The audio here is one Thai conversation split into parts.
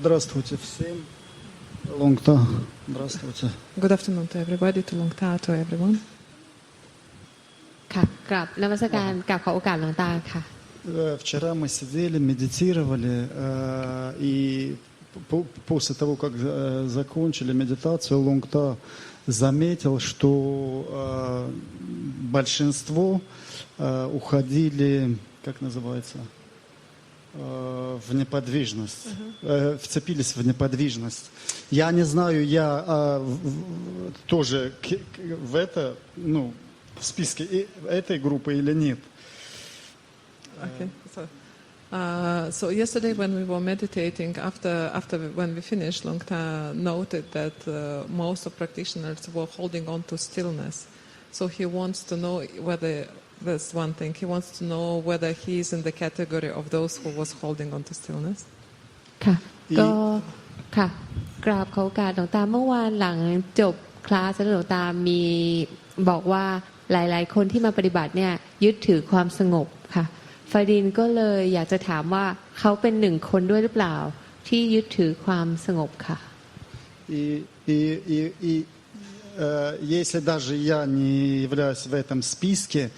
Здравствуйте всем. Лонгта. Здравствуйте. Good afternoon to everybody, to Long Ta, to everyone. ค่ะกราบนมัสการกราบขอโอกาสหลวงตาค่ะ Э, Вчера мы сидели, медитировали, э, и по- после того, как э, закончили медитацию, Лонгта заметил, что э, большинство э, уходили, как называется, э, в неподвижность, э, вцепились в неподвижность. Я не знаю, я а, в- тоже к- к- в это, ну, в списке этой группы или нет. Okay. So, uh, so yesterday when we were meditating, after after we, when we finished, Long Ta noted that uh, most of practitioners were holding on to stillness. So he wants to know whether that's one thing. He wants to know whether he is in the category of those who was holding on to stillness. ค่ะ อี ก็ค่ะ กราบขอโอกาสหลวงตาเมื่อวานหลังจบคลาสแล้วหลวงตามีบอกว่าหลาย ๆ คนที่มาปฏิบัติเนี่ยยึดถือความสงบค่ะ ฟาดินก็เลยอยากจะถามว่าเขาเป็นหนึ่งคนด้วยหรือเปล่า ที่ยึดถือความสงบค่ะ И, и, и, и э, если даже я не являюсь в этом списке,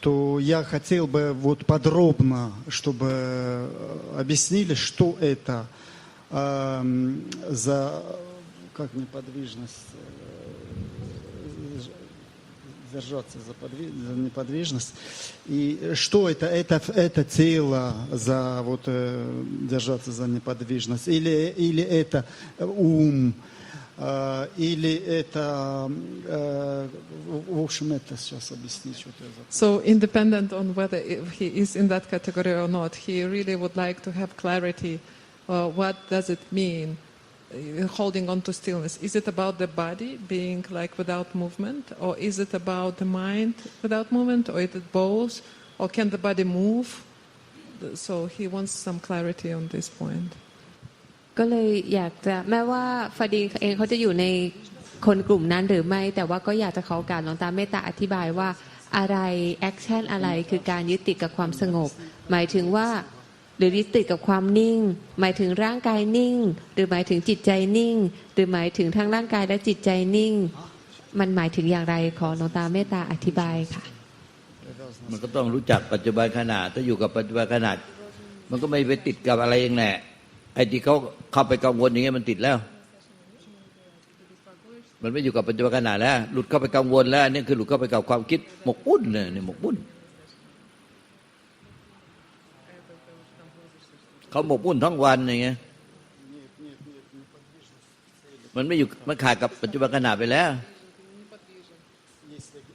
то я хотел бы вот подробно, чтобы э, объяснили, что это эм, за как неподвижность, э, держаться за, подви- за неподвижность. И что это? Это, это тело за вот э, держаться за неподвижность, или, или это ум, э, или это, э, в общем, это сейчас объяснить, что это So independent on whether he is in that category or not, he really would like to have clarity. Uh, what does it mean? Holding on to stillness. Is it about the body being like without movement, or is it about the mind without movement, or is it both, or can the body move? So he wants some clarity on this point. ก็เลยอยากจะแม้ว่าฟาดีนเองเขาจะอยู่ในคนกลุ่มนั้นหรือไม่ แต่ว่าก็อยากจะขอการหลวงตาเมตตาอธิบายว่าอะไรแอคชั่นอะไรคือการยึดติดกับความสงบ หมายถึงว่า รือยึดติดกับความนิ่ง หมายถึงร่างกายนิ่ง หรือหมายถึงจิตใจนิ่ง หรือหมายถึงทั้งร่างกายและจิตใจนิ่ง มันหมายถึงอย่างไรขอหลวงตาเมตตาอธิบายค่ะ มันก็ต้องรู้จักปัจจุบันขณะถ้าอยู่กับปัจจุบันขณะมันก็ไม่ไปติดกับอะไรเองแหละไอ้ที่เขาเข้าไปกังวลอย่างเงี้ยมันติดแล้ว มันไม่อยู่กับปัจจุบันขณะแล้ว หลุดเข้าไปกังวลแล้วนนี่คือหลุดเข้าไปกับความคิดหมกมุ่นเลยเนี่ยหมกมุ่น เขาหมกมุ่นทั้งวันอย่างเงี้ยมันไม่อยู่มันขาดกับปัจจุบันขณะไปแล้ว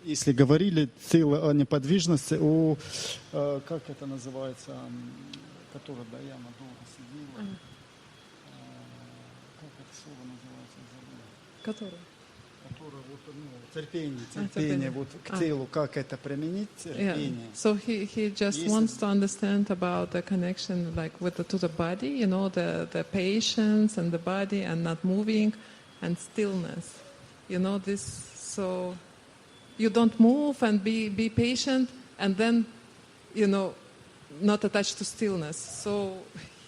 Если говорили цело о неподвижности, о, э, как это называется, м, которая Даяна долго сидела, э, как это слово называется, я забыл. Который? которое вот, ну, терпение, А, терпение, терпение. вот к А. телу, как это применить, Yeah. терпение. So he, he just Yes. wants to understand about the connection like with the, to the body, you know, the, the patience and the body and not moving and stillness. You know, this so you don't move and be, be patient and then, you know, not attached to stillness. So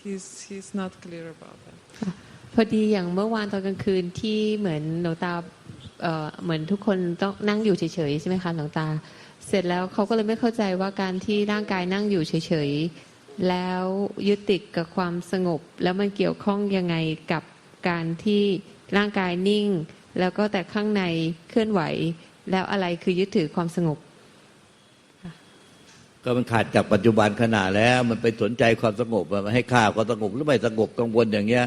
he's he's not clear about that. พอดีอย่างเมื่อวานตอนกลางคืนที่เหมือนหลวงตา เหมือนทุกคนต้องนั่งอยู่เฉยๆใช่ไหมคะหลวงตา เสร็จแล้วเขาก็เลยไม่เข้าใจว่าการที่ร่างกายนั่งอยู่เฉยๆแล้วยึดติดกับความสงบ แล้วมันเกี่ยวข้องยังไงกับการที่ร่างกายนิ่ง แล้วก็แต่ข้างในเคลื่อนไหว แล้วอะไรคือยึดถือความสงบก็มันขาดจากปัจจุบันขณะแล้ว มันไปสนใจความสงบมันให้ค่าความสงบหรือไม่สงบกังวลอย่างเงี้ย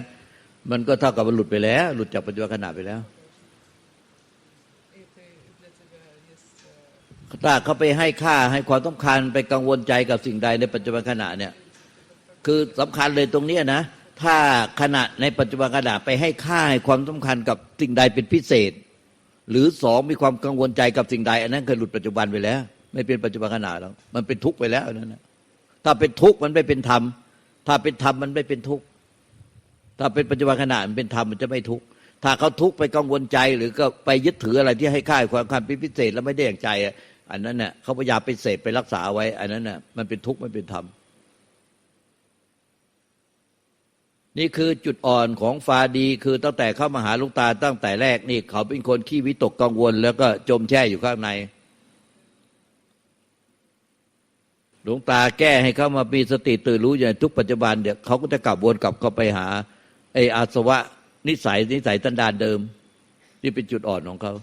มันก็เท่ากับมันหลุดไปแล้ว หลุดจากปัจจุบันขณะไปแล้ว ถ้าเขาไปให้ค่าให้ความสำคัญไปกังวลใจกับสิ่งใดในปัจจุบันขณะเนี่ยคือสำคัญเลยตรงนี้นะ ถ้าขณะในปัจจุบันขณะไปให้ค่าให้ความสำคัญกับสิ่งใดเป็นพิเศษ หรือสองมีความกังวลใจกับสิ่งใด อันนั้นเคือหลุดปัจจุบันไปแล้ว ไม่เป็นปัจจุบันขณะแล้ว มันเป็นทุกข์ไปแล้วอันนั้นนะถ้าเป็นทุกข์มันไม่เป็นธรรม ถ้าเป็นธรรมมันไม่เป็นทุกข์ถ้าเป็นปัจจุบันขณะมันเป็นธรรมมันจะไม่ทุกข์ถ้าเขาทุกข์ไปกังวลใจ หรือก็ไปยึดถืออะไรที่ให้ค่าความคันพิเศษ แล้วไม่ได้อย่างใจ อันนั้นเนี่ยเขาพยายามไปเสพไปรักษาไว้ อันนั้นเน่ะมันเป็นทุกข์ไม่เป็นธรรมนี่คือจุดอ่อนของฟาดีคือตั้งแต่เข้ามาหาหลุงตาตั้งแต่แรกนี่ เขาเป็นคนขี้วิตกกังวล แล้วก็จมแช่อยู่ข้างใน หลวงตาแก้ให้เขามามีสติตื่นรู้อย่างทุกปัจจุบันเดี๋ยวเขาก็จะกลับวนกลับเข้าไปหาไอ้อาสวะนิสัยนิสัยตันดานเดิม นี่เป็นจุดอ่อนของเขา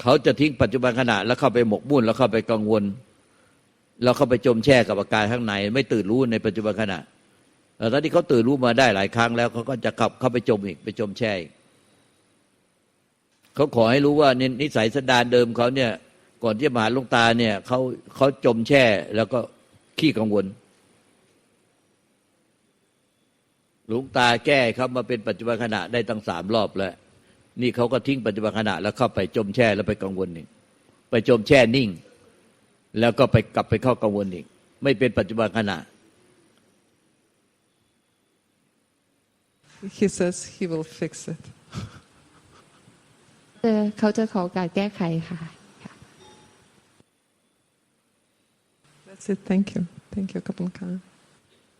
เขาจะทิ้งปัจจุบันขณะ แล้วเข้าไปหมกมุ่น แล้วเข้าไปกังวล แล้วเข้าไปจมแช่กับอาการข้างใน ไม่ตื่นรู้ในปัจจุบันขณะแต่ตอนที่เขาตื่นรู้มาได้หลายครั้งแล้วเขาก็จะกลับเข้าไปจมอีกไปจมแช่อีกเขาขอให้รู้ว่านินิสัยสันดานเดิมเขาเนี่ย ก่อนที่มาหาลวงตาเนี่ยเขาเขาจมแช่แล้วก็ขี้กังวลหลวงตาแก้เขามาเป็นปัจจุบันขณะได้ตั้งสามรอบแล้ว นี่เขาก็ทิ้งปัจจุบันขณะแล้วเข้าไปจมแช่แล้วไปกังวลอีกไปจมแช่นิ่ง แล้วก็ไปกลับไปเข้ากังวลอีก ไม่เป็นปัจจุบันขณะ He says he will fix it. เออเขาจะขอการแก้ไขค่ะ That's it. Thank you. Thank you, Kapun Khan.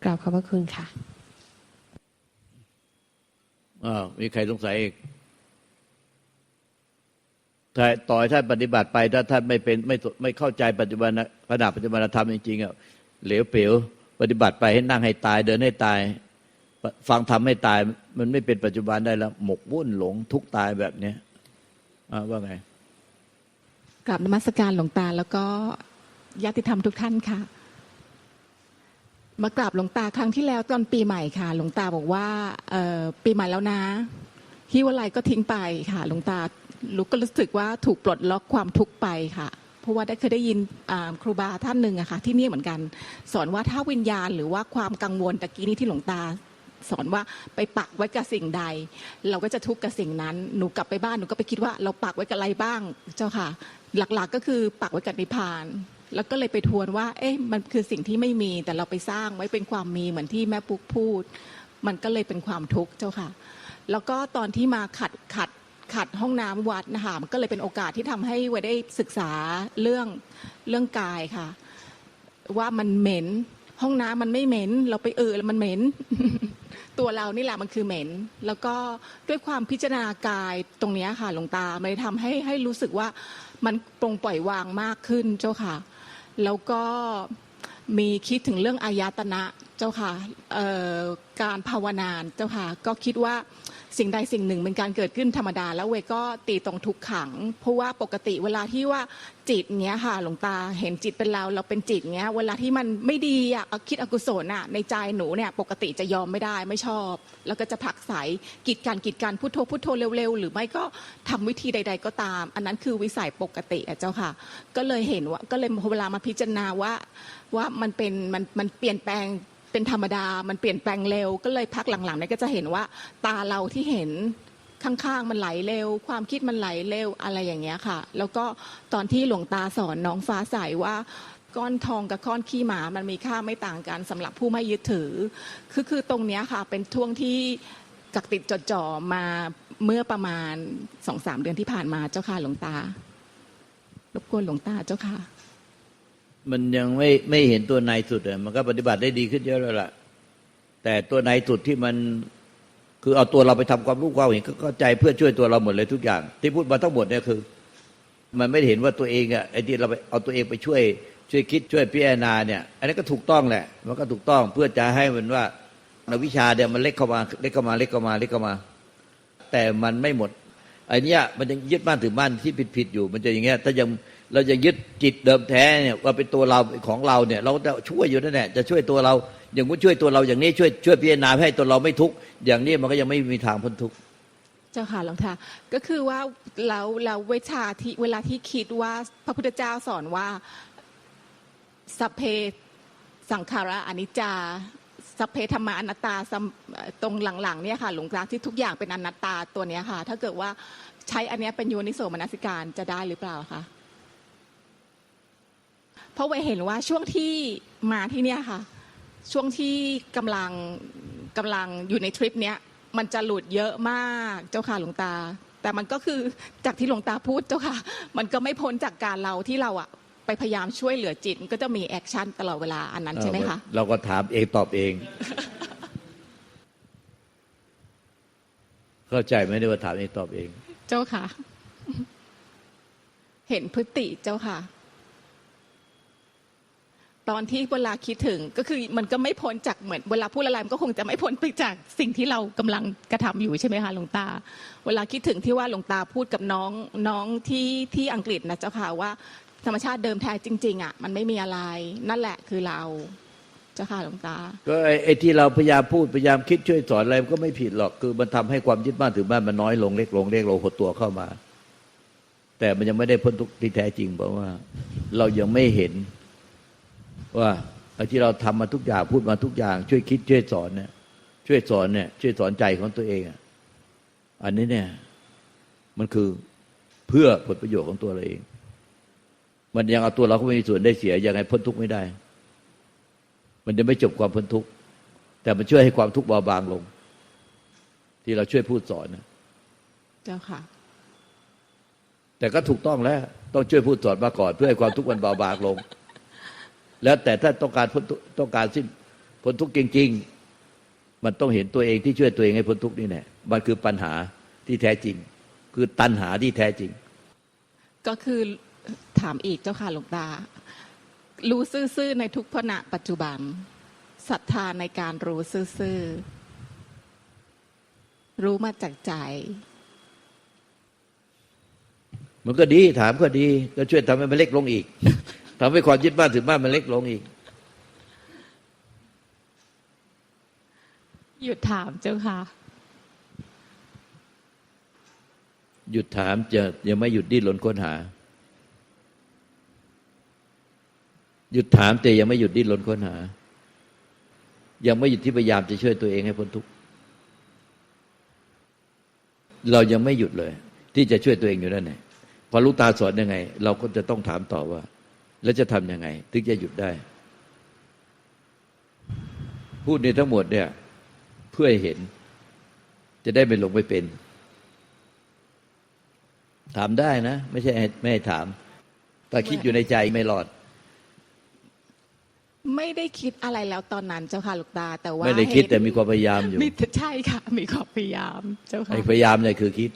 กราบขอบพระคุณค่ะอ้าวมีใครสงสัยอีก ถ้าต่อยท่านปฏิบัติไปถ้าท่านไม่เป็นไม่ไม่เข้าใจปัจจุบันขณะปัจจุบันธรรมจริงๆอะเหลวเปลวปฏิบัติไปให้นั่งให้ตาย เดินให้ตาย ฟังทำให้ตาย มันไม่เป็นปัจจุบันได้แล้ว หมกวุ่นหลงทุกตายแบบเนี้ยว่าไงกราบนมัสการหลวงตาแล้วก็ญาติธรรมทุกท่านค่ะ มากราบหลวงตาครั้งที่แล้วตอนปีใหม่ค่ะ หลวงตาบอกว่าปีใหม่แล้วนะฮิวะไรก็ทิ้งไปค่ะ หลวงตา ลูกก็รู้สึกว่าถูกปลดล็อกความทุกข์ไปค่ะ เพราะว่าได้เคยได้ยินครูบาท่านหนึ่งอะค่ะที่นี่เหมือนกัน สอนว่าถ้าวิญญาณหรือว่าความกังวลตะกี้นี้ที่หลวงตา สอนว่าไปปักไว้กับสิ่งใด เราก็จะทุกข์กับสิ่งนั้น หนูกลับไปบ้านหนูก็ไปคิดว่าเราปักไว้กับอะไรบ้างเจ้าค่ะ หลักๆก็คือปักไว้กับนิพพานแล้วก็เลยไปทวนว่า เอ๊ะ มันคือสิ่งที่ไม่มี แต่เราไปสร้างไว้เป็นความมีเหมือนที่แม่ปุ๊กพูด มันก็เลยเป็นความทุกข์เจ้าค่ะ แล้วก็ตอนที่มาขัดขัด ขัดห้องน้ำวัดนะคะมันก็เลยเป็นโอกาสที่ทำให้ไว้ได้ศึกษาเรื่องเรื่องกายค่ะ ว่ามันเหม็น ห้องน้ำมันไม่เหม็น เราไปเออแล้วมันเหม็น ตัวเรานี่แหละมันคือเหม็น แล้วก็ด้วยความพิจารณากายตรงนี้ค่ะหลวงตามันเลยทำให้ให้รู้สึกว่ามันปรงปล่อยวางมากขึ้นเจ้าค่ะ แล้วก็มีคิดถึงเรื่องอายตนะเจ้าค่ะการภาวนาเจ้าค่ะ ก็คิดว่า สิ่งใดสิ่งหนึ่งเป็นการเกิดขึ้นธรรมดา แล้วเวก็ตีตรงทุกขัง เพราะว่าปกติเวลาที่ว่าจิตเนี้ยค่ะหลวงตาเห็นจิตเป็นเราเราเป็นจิตเนี้ย เวลาที่มันไม่ดีอะคิดอกุศลอะในใจหนูเนี่ยปกติจะยอมไม่ได้ไม่ชอบ แล้วก็จะผลักไสกีดการกีดการพุทโธพุทโธเร็วๆ หรือไม่ก็ทำวิธีใด ๆ ก็ตาม อันนั้นคือวิสัยปกติอะเจ้าค่ะ ก็เลยเห็นว่าก็เลยพอเวลามาพิจารณาว่าว่ามันเป็นมันมันเปลี่ยนแปลง เป็นธรรมดา มันเปลี่ยนแปลงเร็ว ก็เลยพักหลังๆเนี่ยก็จะเห็นว่าตาเราที่เห็นข้างๆมันไหลเร็ว ความคิดมันไหลเร็วอะไรอย่างเงี้ยค่ะ แล้วก็ตอนที่หลวงตาสอนน้องฟ้าใสว่าก้อนทองกับก้อนขี้หมามันมีค่าไม่ต่างกันสำหรับผู้ไม่ยึดถือ คือคือตรงเนี้ยค่ะ เป็นช่วงที่กักติดจดจ่อมาเมื่อประมาณสองสามเดือนที่ผ่านมาเจ้าค่ะหลวงตารบกวนหลวงตาเจ้าค่ะ มันยังไม่ไม่เห็นตัวในสุดอะมันก็ปฏิบัติได้ดีขึ้นเยอะแล้วล่ะ แต่ตัวในสุดที่มันคือเอาตัวเราไปทำความรู้ความเห็นก็เข้าใจเพื่อช่วยตัวเราหมดเลยทุกอย่าง ที่พูดมาทั้งหมดเนี่ยคือ มันไม่เห็นว่าตัวเองอะไอ้ที่เราไปเอาตัวเองไปช่วย ช่วยคิดช่วยพิจารณาเนี่ย อันนี้ก็ถูกต้องแหละ มันก็ถูกต้องเพื่อจะให้มันว่าในวิชาเนี่ยมันเล็กเข้ามาเล็กเข้ามาเล็กเข้ามาเล็กเข้ามา แต่มันไม่หมดไอ้เนี้ยมันยังยึดบ้านถือบ้านที่ผิดผิดๆอยู่ มันจะอย่างเงี้ยถ้ายัง เราจะยึดจิตเดิมแท้เนี่ยว่าเป็นตัวเราของเราเนี่ย เราจะช่วยอยู่นั่นแหละจะช่วยตัวเรา อย่างมุช่วยตัวเราอย่างนี้ช่วยช่วยพิจารณาให้ตัวเราไม่ทุกข์อย่างนี้มันก็ยังไม่มีทางพ้นทุกข์เจ้าค่ะหลวงตาก็คือว่าเราเราเวชาที่เวลาที่คิดว่าพระพุทธเจ้าสอนว่าสัพเพสังขาระอนิจจาสัพเพธรรมาอนัตตาตรงหลังๆเนี่ยค่ะหลวงตาที่ทุกอย่างเป็นอนัตตาตัวเนี้ยค่ะ ถ้าเกิดว่าใช้อันเนี้ยเป็นโยนิโสมนสิการจะได้หรือเปล่าคะ เพราะเวเห็นว่าช่วงที่มาที่เนี่ยค่ะ ช่วงที่กำลังกำลังอยู่ในทริปเนี้ยมันจะหลุดเยอะมากเจ้าค่ะหลวงตา แต่มันก็คือจากที่หลวงตาพูดเจ้าค่ะ มันก็ไม่พ้นจากการเราที่เราอะไปพยายามช่วยเหลือจิตมันก็จะมีแอคชั่นตลอดเวลาอันนั้นใช่ไหมคะเราก็ถามเองตอบเอง เข้าใจไหมเนี่ยว่าถามเองตอบเอง เจ้าค่ะ เห็นพฤติเจ้าค่ะ ตอนที่เวลาคิดถึงก็คือมันก็ไม่พ้นจากเหมือนเวลาพูดอะไรมันก็คงจะไม่พ้นไปจากสิ่งที่เรากำลังกระทำอยู่ใช่ไหมคะหลวงตา เวลาคิดถึงที่ว่าหลวงตาพูดกับน้องน้องที่ที่อังกฤษนะเจ้าค่ะว่าธรรมชาติเดิมแท้จริงๆอะมันไม่มีอะไรนั่นแหละคือเราเจ้าค่ะหลวงตา ก็ไอ้ที่เราพยายามพูดพยายามคิดช่วยสอนอะไรมันก็ไม่ผิดหรอกคือมันทำให้ความยึดมั่นถือมั่นมันน้อยลงเล็กลงเล็กลงหดตัวเข้ามา แต่มันยังไม่ได้พ้นทุกที่แท้จริงเพราะว่า เรายังไม่เห็น ว่าไอ้ที่เราทำมาทุกอย่างพูดมาทุกอย่าง ช่วยคิดช่วยสอนเนี่ย ช่วยสอนเนี่ย ช่วยสอนใจของตัวเองอะอันนี้เนี่ย มันคือเพื่อผลประโยชน์ของตัวเราเอง มันยังเอาตัวเราเข้าไปมีส่วนได้เสียยังไงพ้นทุกข์ไม่ได้ มันจะไม่จบความพ้นทุกข์แต่มันช่วยให้ความทุกข์เบาบางลง ที่เราช่วยพูดสอนนะเจ้าค่ะ แต่ก็ถูกต้องแล้ว ต้องช่วยพูดสอนมาก่อน เพื่อให้ความทุกข์มันเบาบางลง แล้วแต่ถ้าต้องการพ้นทุกข์ต้องการสิ้นพ้นทุกข์จริง ๆ มันต้องเห็นตัวเองที่ช่วยตัวเองให้พ้นทุกข์นี่แหละมันคือปัญหาที่แท้จริง คือตัณหาที่แท้จริง ก็คือถามอีกเจ้าค่ะหลวงตา รู้ซื่อๆในทุกขณะปัจจุบันศรัทธาในการรู้ซื่อๆรู้มาจากใจ มันก็ดีถามก็ดีก็ช่วยทำให้มันเล็กลงอีก ทำให้ความยึดบ้านถือบ้านมันเล็กลงอีก หยุดถามเจ้าค่ะ หยุดถามจะยังไม่หยุดดิ้นรนค้นหา หยุดถามแต่ยังไม่หยุดดิ้นรนค้นหา ยังไม่หยุดที่พยายามจะช่วยตัวเองให้พ้นทุกข์เรายังไม่หยุดเลย ที่จะช่วยตัวเองอยู่นั่นแหละพอลูกตาสอนยังไง เราก็จะต้องถามต่อว่า แล้วจะทำยังไง ถึงจะหยุดได้ พูดในทั้งหมดเนี่ย เพื่อให้เห็น จะได้ไม่หลงไปเป็น ถามได้นะ ไม่ใช่ให้ไม่ให้ถาม แต่คิดอยู่ในใจไม่รอด ไม่ได้คิดอะไรแล้วตอนนั้นเจ้าค่ะหลวงตา แต่ว่าไม่ได้คิดเห็นแต่มีความพยายามอยู่มีใช่ค่ะ มีความพยายามเจ้าค่ะไอ้พยายามเนี่ยคือคิด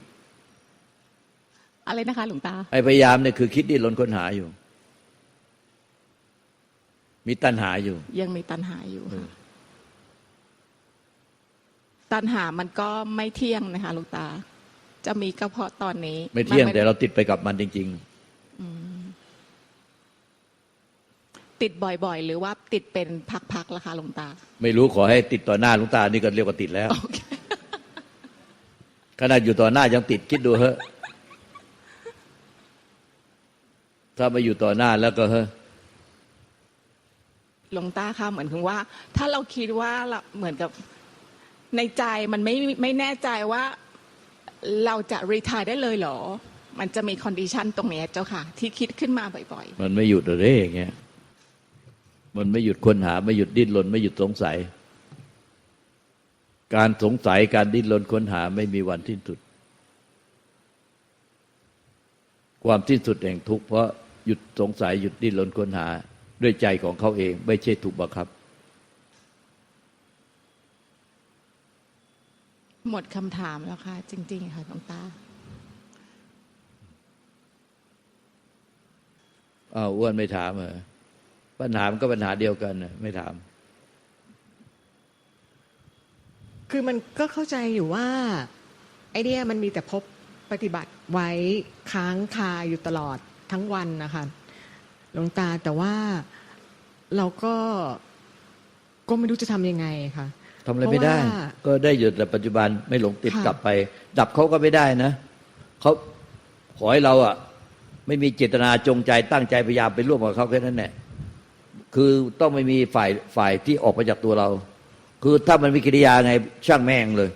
อะไรนะคะ หลวงตาไอ้พยายามเนี่ยคือคิดดิ้นรนค้นหาอยู่ มีตัณหาอยู่ ยังมีตัณหาอยู่ค่ะตัณหามันก็ไม่เที่ยงนะคะหลวงตา จะมีก็เพราะตอนนี้ ไม่เที่ยงนแต่เราติดไปกับมันจริงติดบ่อยๆ หรือว่าติดเป็นพักๆล่ะคะหลวงตาๆไม่รู้ขอให้ติดต่อหน้าหลุงตานี่ก็เรียกว่าติดแล้วโอเคขนาดอยู่ต่อหน้ายังติดคิดดูเฮ้ถ้ามาอยู่ต่อหน้าแล้วก็เฮ้ หลวงตาค่ะเหมือนถึงว่า ถ้าเราคิดว่าเราเหมือนกับในใจมันไม่ไม่แน่ใจว่าเราจะรีทายได้เลยเหรอ มันจะมีคอนดิชันตรงนี้เจ้าค่ะ ที่คิดขึ้นมาบ่อยๆ มันไม่หยุดเลยอย่างเงี้ยมันไม่หยุดค้นหา ไม่หยุดดิ้นรนไม่หยุดสงสัย การสงสัยการดิ้นรนค้นหาไม่มีวันสิ้นสุด ความสิ้นสุดแห่งทุกข์เพราะหยุดสงสัยหยุดดิ้นรนค้นหา ด้วยใจของเขาเอง ไม่ใช่ถูกบังคับๆหมดคำถามแล้วค่ะ จริง ๆ ค่ะหลวงตาอ้าวอ้วนไม่ถามเหรอปัญหามันก็ปัญหาเดียวกันน่ะไม่ถาม คือมันก็เข้าใจอยู่ว่า ไอเดียมันมีแต่พบปฏิบัติไว้ค้างคาอยู่ตลอดทั้งวันนะคะ หลวงตาแต่ว่าเราก็ก็ไม่รู้จะทำยังไงค่ะทำอะไรไม่ได้เพราะว่าก็ได้หยุดแต่ปัจจุบันไม่หลงติดค่ะกลับไป ดับเขาก็ไม่ได้นะเขาขอให้เราอะ ไม่มีเจตนาจงใจตั้งใจพยายามไปร่วมกับเขาแค่นั้นแหละคือต้องไม่มีฝ่ายฝ่ายที่ออกมาจากตัวเรา คือถ้ามันมีกิริยาไงช่างแม่งเลย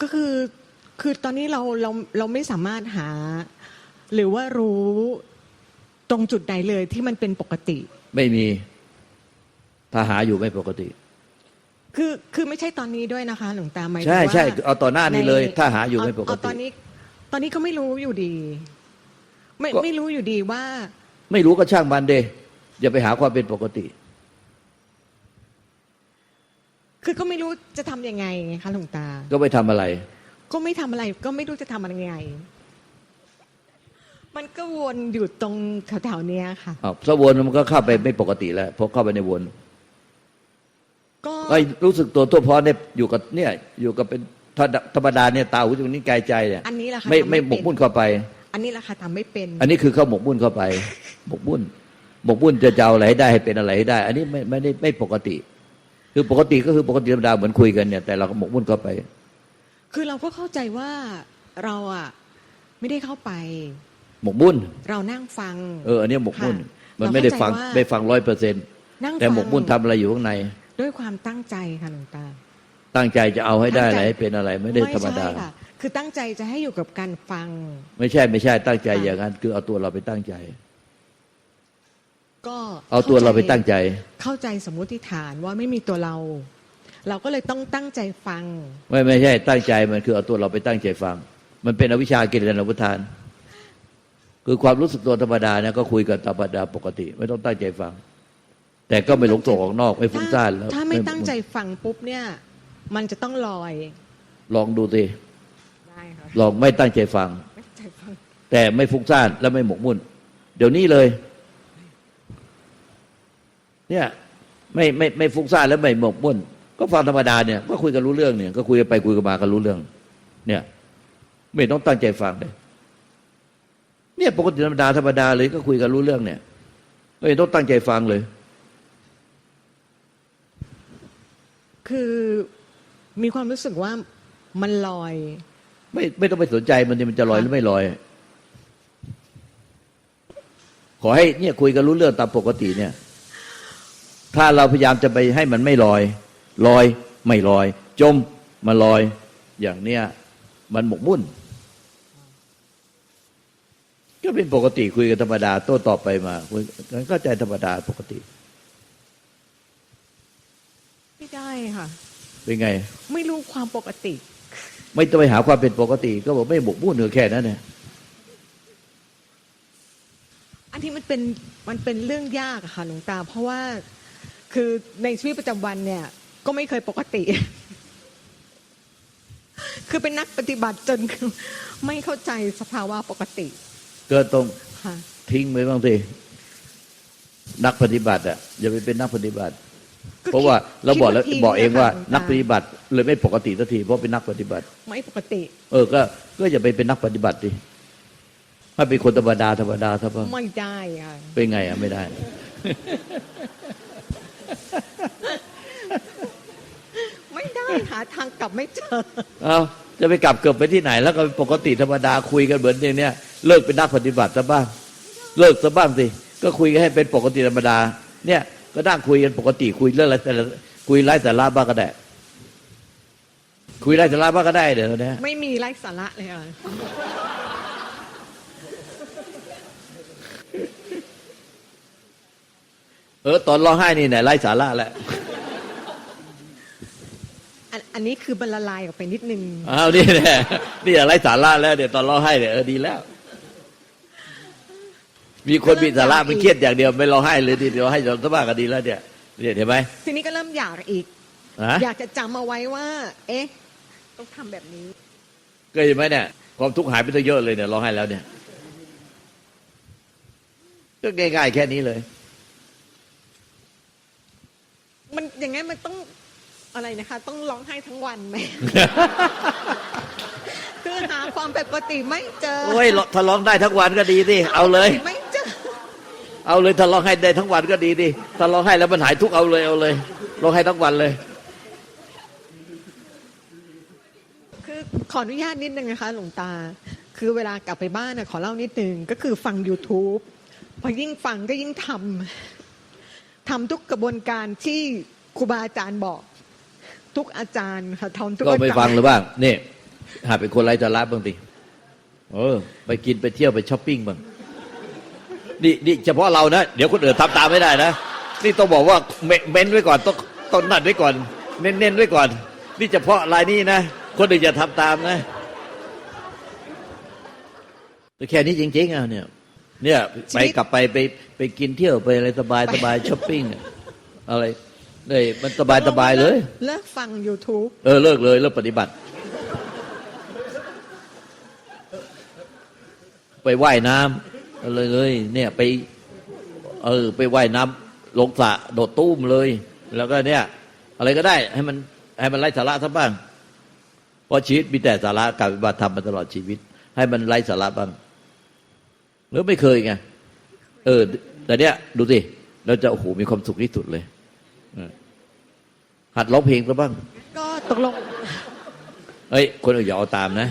ก็คือคือตอนนี้เราเราเราไม่สามารถหา หรือว่ารู้ ตรงจุดไหนเลยที่มันเป็นปกติ ไม่มีถ้าหาอยู่ไม่ปกติ คือคือไม่ใช่ตอนนี้ด้วยนะคะหลวงตาหมายถึงใช่ว่าใช่เอาต่อหน้านี้เลยในถ้าหาอยู่ไม่ปกเาติ ตอนนี้ ตอนนี้ก็ไม่รู้อยู่ดี ไม่ก็ ไม่รู้อยู่ดีว่า ไม่รู้ก็ช่างมันเดอย่าไปหาความเป็นปกติ คือก็ไม่รู้จะทำยังไงไงคะหลวงตา ก็ไปทำอะไร ก็ไม่ทำอะไร ก็ไม่รู้จะทำยังไง มันก็วนอยู่ตรงแถวๆเนี้ยค่ะ อ้าวถ้าวนมันก็เข้าไปไม่ปกติแล้วพอเข้าไปในวนก็ไอ้รู้สึกตัวตัวพอเนี่ยอยู่กับเนี่ย อยู่กับเป็นธรรมดาเนี่ยตาหูจมูกนิ้วกายใจเนี่ยอันนี้แหละค่ะไม่ทำไม่หมกมุ่นเข้าไป อันนี้แหละค่ะทำไม่เป็น อันนี้คือเข้าหมกมุ่นเข้าไป หมกมุ่น หมกมุ่นจะจะเอาอะไรให้ได้ให้เป็นอะไรให้ได้ อันนี้ไม่ไม่ได้ไม่ปกติ คือปกติก็คือปกติธรรมดาเหมือนคุยกันเนี่ยแต่เราก็หมกมุ่นเข้าไป คือเราก็เข้าใจว่าเราอะไม่ได้เข้าไป หมกมุ่น เรานั่งฟัง เอออันนี้หมกมุ่นค่ะมันไม่ได้ฟังเราเข้าใจว่าไม่ฟังร้อยเปอร์เซ็นต์นั่งแต่ฟังหมกมุ่นทำอะไรอยู่ข้างใน ด้วยความตั้งใจค่ะหลวงตา ตั้งใจจะเอาให้ได้อะไรตั้งใจให้เป็นอะไรไม่ได้ธรรมดาไใช่ค่ะคือตั้งใจจะให้อยู่กับการฟัง ไม่ใช่ไม่ใช่ตั้งใจค่ะอย่างนั้น คือเอาตัวเราไปตั้งใจ ก็เอาตัวเราไปตั้งใจ เข้าใจสมมุติฐานว่าไม่มีตัวเรา เราก็เลยต้องตั้งใจฟัง ไม่ไม่ใช่ตั้งใจมันคือเอาตัวเราไปตั้งใจฟัง มันเป็นอวิชชากิเลสอนุทาน คือความรู้สึกตัวธรรมดาเนี่ยก็คุยกับธรรมดาปกติ ไม่ต้องตั้งใจฟัง แต่ก็ไม่หลงตัวออกนอกไม่ฟุ้งซ่านแล้วถ้าไม่ตั้งใจฟังปุ๊บเนี่ย มันจะต้องลอย ลองดูสิได้ค่ะลองไม่ตั้งใจฟังไม่ตั้งใจฟัง แต่ไม่ฟุ้งซ่านและไม่หมกมุ่น เดี๋ยวนี้เลย เนี่ยไม่ไม่ไม่ฟุ้งซ่านและไม่หมกมุ่น ก็ฟังธรรมดาเนี่ยก็คุยกันรู้เรื่องเนี่ย ก็คุยกันไปคุยกันมากันรู้เรื่อง เนี่ย ไม่ต้องตั้งใจฟังเลย เนี่ยปกติธรรมดาธรรมดาเลยก็คุยกันรู้เรื่องเนี่ยไม่ต้องตั้งใจฟังเลย คือมีความรู้สึกว่ามันลอย ไม่ไม่ต้องไปสนใจมันมันจะลอยหรือไม่ลอย ขอให้เนี่ยคุยกันรู้เรื่องตามปกติเนี่ย ถ้าเราพยายามจะไปให้มันไม่ลอย ลอยไม่ลอย จมมาลอย อย่างเนี้ยมันหมกมุ่น ก็เป็นปกติคุยกันธรรมดาโต้ตอบไปมาคุยกันเข้าใจธรรมดาปกติ ไม่ได้ค่ะ เป็นไง ไม่รู้ความปกติ ไม่ต้องไปหาความเป็นปกติ ก็บอกไม่หมกมุ่นเหนือแค่นั้นเนี่ยอันที่มันเป็นมันเป็นเรื่องยากอะค่ะหลวงตา เพราะว่าคือในชีวิตประจำวันเนี่ย ก็ไม่เคยปกติ คือเป็นนักปฏิบัติจนไม่เข้าใจสภาวะปกติ ก็ต้องค่ะทิ้งไปบ้างสินักปฏิบัติอะอย่าไปเป็นนักปฏิบัติ เพราะว่าเราบอกแล้วคิดทิ้บอกเองว่าะค่ะหลวงตนักปฏิบัติเลยไม่ปกติสักทีเพราะเป็นนักปฏิบัติ ไม่ปกติ เออ ก็ก็อย่าไปเป็นนักปฏิบัติดิถ้าเป็นคนธรรมดาธรรมดาถ้าไม่ได้ค่ะเป็นไงอะไม่ได้ ไม่ได้หาทางกลับไม่เจอเอาจะไปกลับเกือบไปที่ไหน แล้วก็เป็นปกติธรรมดาคุยกันเหมือนอย่างเนี้ย เลิกเป็นนักปฏิบัติซะบ้าง เลิกซะบ้างสิ ก็คุยกันให้เป็นปกติธรรมดา เนี่ย ก็นั่งคุยกันปกติคุยเรื่องอะไรแต่ละคุยไร้สาระบ้างก็ได้ คุยไร้สาระบ้างก็ได้เดี๋ยวนี้ไม่มีไร้สาระเลยค่ะเออตอนร้องไห้นี่ไหนไร้สาระแหละอันอันนี้คือบรรละลายออกไปนิดนึงอ้าวนี่แหละนี่ไร้สาระแล้วเดี๋ยวตอนร้องไห้เนี่ยเออดีแล้ว มีคนมีสาระมันเครียดอย่างเดียวไม่ร้องไห้เลยทีเดียวให้เราสบายก็ดีแล้วเนี่ยเนี่ยเห็นไหมทีนี้ก็เริ่มอยากอีกฮะอยากจะจำเอาไว้ว่า เอ๊ะ ต้องทำแบบนี้ก็เห็นไหมเนี่ยความทุกข์หายไปตั้งเยอะเลยเนี่ยร้องไห้แล้วเนี่ยก็ง่ายๆแค่นี้เลย มันอย่างงั้นมันต้องอะไรนะคะ ต้องร้องไห้ทั้งวันไหมคือหาความปกติไม่เจอโอ้ยถ้าร้องได้ทั้งวันก็ดีสิเอาเลยไม่ เจอเอาเลยถ้าร้องไห้ได้ทั้งวันก็ดีดิถ้าร้องไห้แล้วมันหายทุกข์เอาเลยเอาเลยร้องไห้ทั้งวันเลยคือขออนุญาตนิดนึงนะคะ หลวงตา คือเวลากลับไปบ้านนะขอเล่านิดนึงก็คือฟัง YouTube พอยิ่งฟังก็ยิ่งทำทำทุกกระบวนการที่ครูบาอาจารย์บอก ทุกอาจารย์ค่ะทำทุกก็อาจารย์ไม่ฟังหรือบ้างนี่หาเป็นคนไร้สาระบ้างดิเออ ไปกินไปเที่ยวไปช้อปปิ้งบ้าง นี่นี่เฉพาะเรานะเดี๋ยวคนอื่นทำตามไม่ได้นะ นี่ต้องบอกว่าเมเม้นไว้ก่อนต้องต้องนัดไว้ก่อน เน้นเน้นไว้ก่อน นี่เฉพาะรายนี้นะ คนอื่นอย่าทำตามนะแค่นี้จริงๆอะเนี่ย เนี่ยไปกลับไปไปไปกินเที่ยวไปอะไรสบายสบายช้อปปิ้งอะอะไรเนี่ยมันสบายสบายเลย เลิกฟัง YouTube เออเลิกเลยเลิกปฏิบัติ ไปว่ายน้ำ เลยเลยเนี่ยไป เออ ไปว่ายน้ำลงสระโดดตุ้มเลย แล้วก็เนี่ย อะไรก็ได้ ให้มันให้มันไร้สาระซะบ้างเพราะชีวิตมีแต่สาระการปฏิบัติธรรมมาตลอดชีวิต ให้มันไร้สาระบ้างหรือไม่เคยไงเออ แต่เนี้ยดูสิเราจะโอ้โหมีความสุขที่สุดเลยเออหัดร้องเพลงซะบ้าง ก็ตกลงเฮ้ย คนอื่นอย่าเอาตามนะ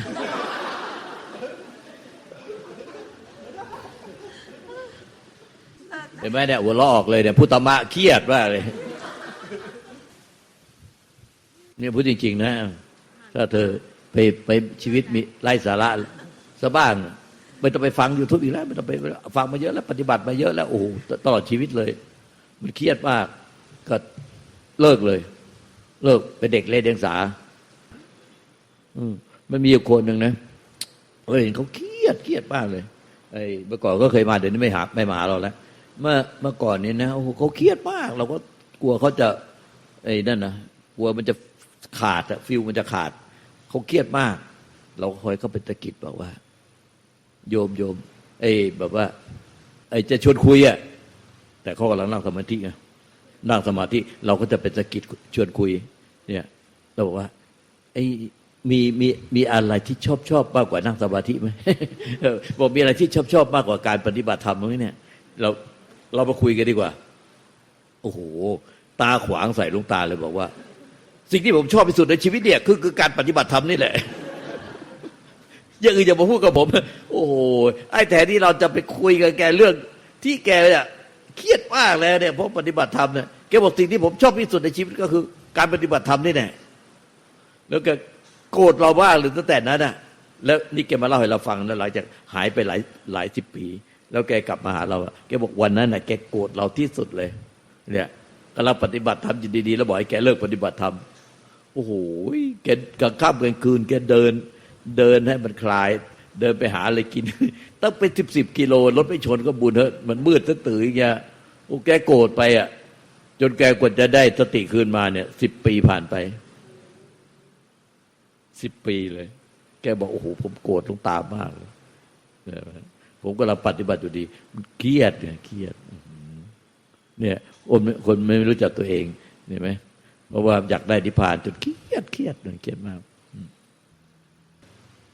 เห็นไหมเนี่ยหัวเราออกเลยเนี่ยพุทธมะเครียดมากเลยเนี่ยพูดจริง ๆ นะ ถ้าเธอไปไปชีวิตมีไร้สาระซะบ้างไม่ต้องไปฟังยูทูบอีกแล้วไม่ต้องไปฟังมาเยอะแล้วปฏิบัติมาเยอะแล้วโอ้โหตลอดชีวิตเลย มันเครียดมาก ก็เลิกเลย เลิกเป็นเด็กเล่นเดียงสา อืมมันมีอยู่คนหนึ่งนะเฮ้ยเขาเครียดเครียดมากเลยไอ้เมื่อก่อนก็เคยมาเดี๋ยวนี้ไม่หาไม่มาหาเราแล้ว เมื่อเมื่อก่อนเนี่ยนะโอ้โหเขาเครียดมาก เราก็กลัวเขาจะไอ้นั่นนะกลัวมันจะขาดอะฟิลมันจะขาด เขาเครียดมาก เราก็คอยเข้าไปตะกิดบอกว่า โยมโยมไอ้แบบว่า ไอ้จะชวนคุยอะแต่เขากำลังนั่งสมาธิไงนั่งสมาธิเราก็จะเป็นตะกิดชวนคุย เนี่ยเราบอกว่าไอ้มีมีมีอะไรที่ชอบชอบมากกว่านั่งสมาธิไหมบอกมีอะไรที่ชอบชอบมากกว่าการปฏิบัติธรรมไหมเนี่ย เรา เรามาคุยกันดีกว่า โอ้โห ตาขวางใส่ลุงตาเลยบอกว่า สิ่งที่ผมชอบที่สุดในชีวิตเนี่ยคือคือการปฏิบัติธรรมนี่แหละอย่างอื่นอย่ามาพูดกับผม โอ้โหไอ้แทนที่เราจะไปคุยกับแกเรื่อง ที่แกเนี่ยเครียดมากแล้วเนี่ยเพราะปฏิบัติธรรมเนี่ยแกบอกสิ่งที่ผมชอบที่สุดในชีวิตก็คือ การปฏิบัติธรรมนี่แหละแล้วแกโกรธเราบ้างหรือตั้งแต่นั้นน่ะ แล้วนี่แกมาเล่าให้เราฟังนะหลังจากหายไปหลายหลายสิบปี แล้วแกกลับมาหาเราอะแกบอกวันนั้นน่ะแกโกรธเราที่สุดเลย เนี่ยกำลังปฏิบัติธรรมอยู่ดีๆแล้วบอกให้แกเลิกปฏิบัติธรรมโอ้โหแกกลางค่ำกลางคืน แกเดิน เดินให้มันคลาย เดินไปหาอะไรกินตั้งเป็นสิบสิบกิโลรถไม่ชนก็บุญเถอะมันมืดซะตื่นอย่างเงี้ยโอ้แกโกรธไปอะ จนแกกว่าจะได้สติคืนมาเนี่ยสิบปีผ่านไปสิบปีเลย แกบอกโอ้โหผมโกรธลุงตามากเลย ผมก็ลังปฏิบัติอยู่ดีเครียดเนี่ยเครียดเนี่ยคนไม่คนไม่รู้จักตัวเองเห็นไหมเพราะว่าอยากได้นิพพานจนเครียดเครียดเลยเครียดมาก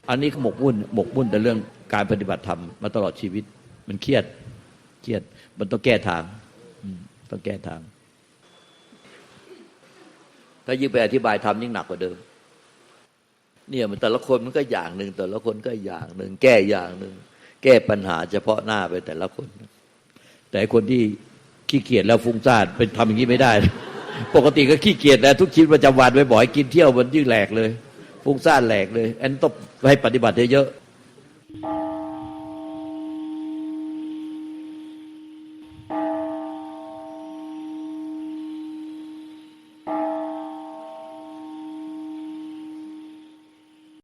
อันนี้ขาหมกมุ่นหมกมุ่นแต่เรื่องการปฏิบัติธรรมมาตลอดชีวิต มันเครียดเครียด มันต้องแก้ทางต้องแก้ทาง ถ้ายิ่งไปอธิบายธรรมยิ่งหนักกว่าเดิม เนี่ยมันแต่ละคนมันก็อย่างหนึ่งแต่ละคนก็อย่างหนึ่งแก้อย่างหนึ่ง แก้ปัญหาเฉพาะหน้าไปแต่ละคน แต่คนที่ขี้เกียจแล้วฟุ้งซ่านเป็นทำอย่างนี้ไม่ได้ ปกติก็ขี้เกียจแล้วทุกชีวิตประจำวันไปบ่อยกินเที่ยวมันยิ่งแหลกเลยฟุ้งซ่านแหลกเลย อันนต้องให้ปฏิบัติเยอะๆ